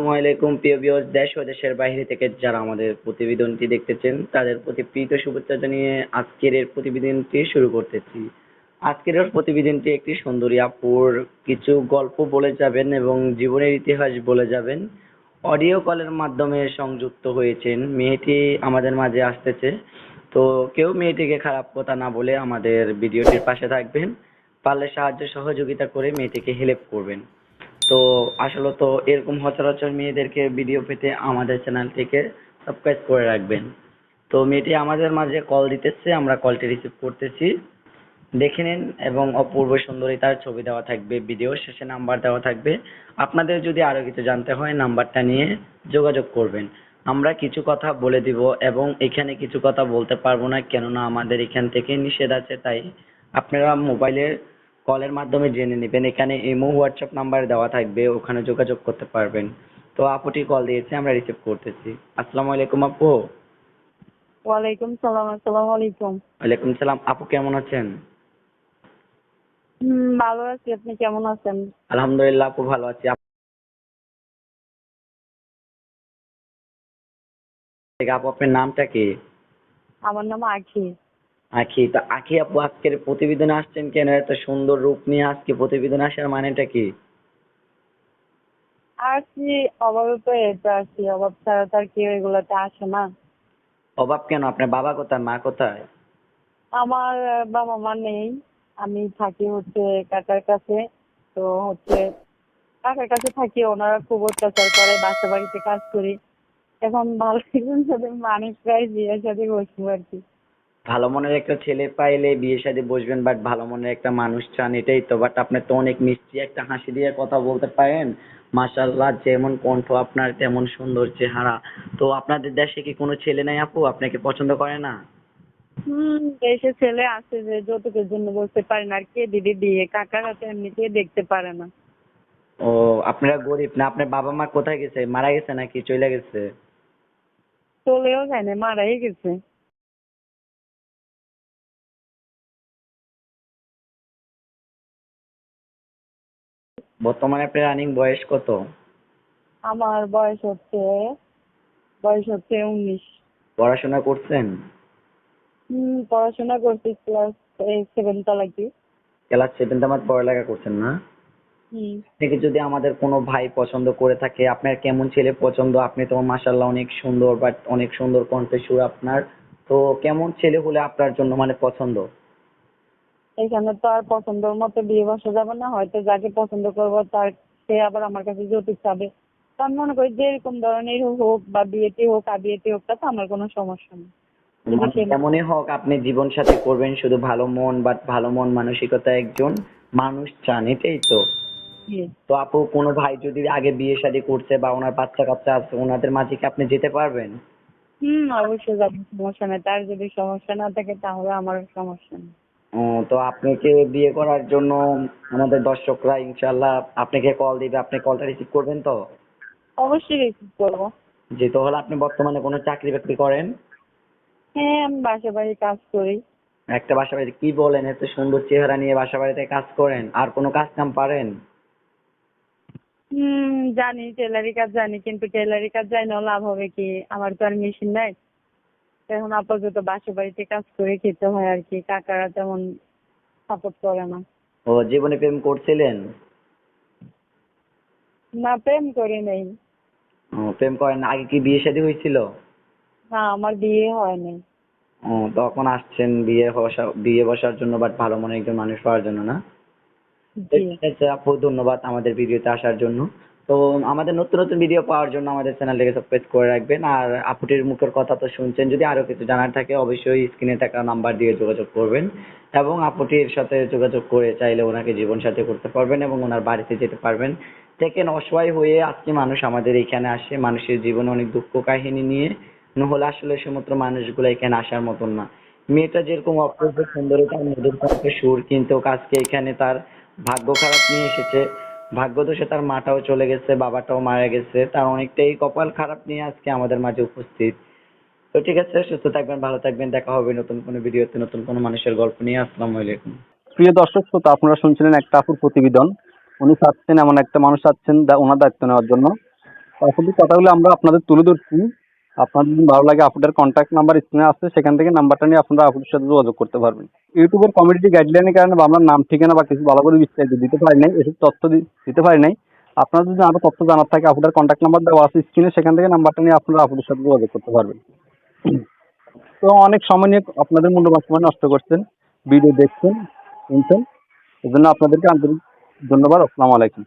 আসসালামু আলাইকুম, প্রিয় ভিউয়ার্স দেশ ও দেশের বাইরে থেকে যারা আমাদের প্রতিবেদনটি দেখতেছেন, তাদের প্রতি প্রীত শুভেচ্ছা জানিয়ে আজকের এর প্রতিবেদনটি শুরু করতেছি। আজকের এর প্রতিবেদনটি একটি সুন্দরী আপুর কিছু গল্প বলে যাবেন এবং জীবনের ইতিহাস বলে যাবেন। অডিও কলের মাধ্যমে সংযুক্ত হয়েছেন। মেয়েটি আমাদের মাঝে আসতেছে। তো কেউ মেয়েটিকে খারাপ কথা না বলে আমাদের ভিডিওটির পাশে থাকবেন। পারলে সাহায্য সহযোগিতা করে মেয়েটিকে হেল্প করবেন। তো আসলে তো এরকম সচরাচর মেয়েদেরকে ভিডিও পেতে আমাদের চ্যানেলটিকে সাবস্ক্রাইব করে রাখবেন। তো মেয়েটি আমাদের মাঝে কল দিতেছে, আমরা কলটি রিসিভ করতেছি। দেখে নিন এবং অপূর্ব সুন্দরী তার ছবি দেওয়া থাকবে ভিডিও শেষে নাম্বার দেওয়া থাকবে। আপনাদের যদি আরও কিছু জানতে হয় নাম্বারটা নিয়ে যোগাযোগ করবেন। আমরা কিছু কথা বলে দিব এবং এখানে কিছু কথা বলতে পারব না, কেননা আমাদের এখান থেকে নিষেধ আছে, তাই আপনারা মোবাইলের কলের মাধ্যমে জেনে নেবেন। এখানে ইমো হোয়াটসঅ্যাপ নাম্বার দেওয়া থাকবে ওখানে যোগাযোগ করতে পারবেন। তো আপুটি কল দিয়েছে আমরা রিসিভ করতেছি। আসসালামু আলাইকুম আপু। ওয়ালাইকুম সালাম আসসালামু আলাইকুম। ওয়ালাইকুম সালাম। আপু কেমন আছেন? ভালো আছি। আপনি কেমন আছেন? আলহামদুলিল্লাহ আপু ভালো আছি। আপ- আপু আপনার নামটা কি? আমার নাম আখি। আখি তো আখি আপু আজকের প্রতিবেদনে আসছেন কেন? এত সুন্দর রূপ নিয়ে আজকে প্রতিবেদনে আসার মানেটা কি? আসছি অভাবে তো এটা আসছি অভাব ছাড়া তো আর কেউ এগুলোতে আসে না। অভাব কেন? আপনার বাবা কোথায়? মা কোথায়? আমার বাবা মা নেই আমি থাকি হচ্ছে কাকার কাছে তো হচ্ছে কাকার কাছে থাকি ওনারা খুব অত্যাচার করে বাসা বাড়িতে কাজ করি। এখন ভালো একজন সাথে মানুষ প্রায় বিয়ের সাথে বসবো আর কি। ভালো মনের একটা ছেলে পাইলে বিয়ে শাদী বসবেন বাট ভালো মনের একটা মানুষ চান এটাই তো। বাট আপনি তো অনেক মিষ্টি একটা হাসি দিয়ে কথা বলতে পারেন। মাশাআল্লাহ যেমন কণ্ঠ আপনার তেমন সুন্দর চেহারা। তো আপনাদের দেশে কি কোনো ছেলে নাই আপু? আপনাকে পছন্দ করে না? হুম দেশে ছেলে আছে যে যৌতুকের জন্য বলতে পারে না। আর কে দিদি বিয়ে কাকারা তো এমনিতেই দেখতে পারে না। ও আপনারা গরিব না? আপনার বাবা মা কোথায় গেছে? মারা গেছে নাকি? চলে গেছে? চলেও যায় না মারাই গেছে। বর্তমানে আপনার রানিং বয়স কত? আমার বয়স হচ্ছে বয়স হচ্ছে উনিশ। পড়াশোনা করছেন? হম পড়াশোনা করছি ক্লাস সেভেন তলাকি ক্লাস সেভেন্থ আমার পড়ালেখা করছেন না? থেকে যদি আমাদের কোনো ভাই পছন্দ করে থাকে আপনার কেমন ছেলে পছন্দ? আপনি তো মাশাল্লাহ অনেক সুন্দর বাট অনেক সুন্দর কণ্ঠে সুর আপনার। তো কেমন ছেলে হলে আপনার জন্য মানে পছন্দ? এখানে তো আর পছন্দের মতো বিয়ে বসা যাবে না? হয়তো যাকে পছন্দ করব তার সে আবার আমার কাছে যৌতুক চাবে। তো আমি মনে করি যে এরকম ধরনের হোক বা বিয়েতে হোক আর বিয়েতে হোক তাতে আমার কোনো সমস্যা নেই। যদি মানে যেমনই হোক আপনি জীবন সাথী করবেন শুধু ভালো মন বাট ভালো মন মানসিকতা একজন মানুষ চান এটাই তো। তো আপু কোনো ভাই যদি আগে বিয়ে শাদী করছে বা ওনার বাচ্চা কাচ্চা আছে ওনাদের মাঝে কি আপনি যেতে পারবেন? হম অবশ্যই যাব সমস্যা নেই। তার যদি সমস্যা না থাকে তাহলে আমার সমস্যা নেই। তো আপনাকে বিয়ে করার জন্য আমাদের দর্শকরা ইনশাল্লাহ আপনাকে কল দিবে। আপনি কলটা রিসিভ করবেন তো? অবশ্যই রিসিভ করব। যেহেতু হলে আপনি বর্তমানে কোনো চাকরি বাকরি করেন? হ্যাঁ আমি বাসা বাড়ি কাজ করি। একটা বাসা বাড়িতে কি বলেন? এত সুন্দর চেহারা নিয়ে বাসা বাড়িতে কাজ করেন। আর কোনো কাজ কাম পারেন? হুম জানি টেলারি কাজ জানি কিন্তু টেলারি কাজ জানিও লাভ হবে কি? আমার তো আর মেশিন নাই। এখন আপাতত বাসা বাড়িতে কাজ করে খেতে হয় আর কি কাকারা তেমন সাপোর্ট করে না। ও জীবনে প্রেম করছিলেন? না প্রেম করি নেই। ও প্রেম করেন আগে কি বিয়ে শাদী হয়েছিল? না আমার বিয়ে হয় নাই। ও তখন আসছেন বিয়ে বসা বিয়ে বসার জন্য বাট ভালো মনে একজন মানুষ পাওয়ার জন্য না? ঠিক আছে আপু ধন্যবাদ আমাদের ভিডিওতে আসার জন্য। তো আমাদের নতুন নতুন ভিডিও পাওয়ার জন্য আমাদের চ্যানেলটাকে সাবস্ক্রাইব করে রাখবেন। আর আপুটির মুখের কথা তো শুনছেন, যদি আরও কিছু জানার থাকে অবশ্যই স্ক্রিনে থাকা নাম্বার দিয়ে যোগাযোগ করবেন। এবং আপুটির সাথে যোগাযোগ করে চাইলে ওনাকে জীবন সাথী করতে পারবেন এবং ওনার বাড়িতে যেতে পারবেন। দেখেন অসহায় হয়ে আজকে মানুষ আমাদের এখানে আসে, মানুষের জীবনে অনেক দুঃখ কাহিনী নিয়ে। নহলে আসলে সমস্ত মানুষগুলো এখানে আসার মতন না। মেয়েটা যেরকম অপূর্ব সুন্দরী, তার মধুর সুর, কিন্তু আজকে এখানে তার ভাগ্য খারাপ নিয়ে এসেছে। ভাগ্য দোষে তার মাটাও চলে গেছে, বাবাটাও মারা গেছে, তার অনেকটাই কপাল খারাপ নিয়ে আজকে আমাদের মাঝে উপস্থিত। তো ঠিক আছে, সুস্থ থাকবেন, ভালো থাকবেন, দেখা হবে নতুন কোনো ভিডিওতে, নতুন কোনো মানুষের গল্প নিয়ে। আসসালামু আলাইকুম। প্রিয় দর্শক, শ্রোতা, আপনারা শুনছিলেন একটা আপুর প্রতিবেদন। উনি চাচ্ছেন এমন একটা মানুষ চাচ্ছেন ওনার দায়িত্ব নেওয়ার জন্য। আসলে কথাগুলো আমরা আপনাদের তুলে ধরছি। আপনাদের যদি ভালো লাগে আপুটার কন্ট্যাক্ট নাম্বার স্ক্রিনে আসছে সেখান থেকে নাম্বারটা নিয়ে আপনারা আপুদের সাথে যোগাযোগ করতে পারবেন। ইউটিউবের কমিউনিটি গাইডলাইনের কারণে আমরা নাম, ঠিকানা বা কিছু ভালো করে বিস্তারিত দিতে পারি নাই, এসব তথ্য দিতে পারি নাই। আপনার যদি আরও তথ্য জানার থাকে আপুটার কন্ট্যাক্ট নাম্বার দেওয়া আছে স্ক্রিনে সেখান থেকে নাম্বারটা নিয়ে আপনারা আপুদের সাথে যোগাযোগ করতে পারবেন। তো অনেক সময় নিয়ে আপনাদের মূল্যবান সময় নষ্ট করছেন ভিডিও দেখছেন, শুনছেন, এজন্য আপনাদেরকে আন্তরিক ধন্যবাদ, আসসালামু আলাইকুম।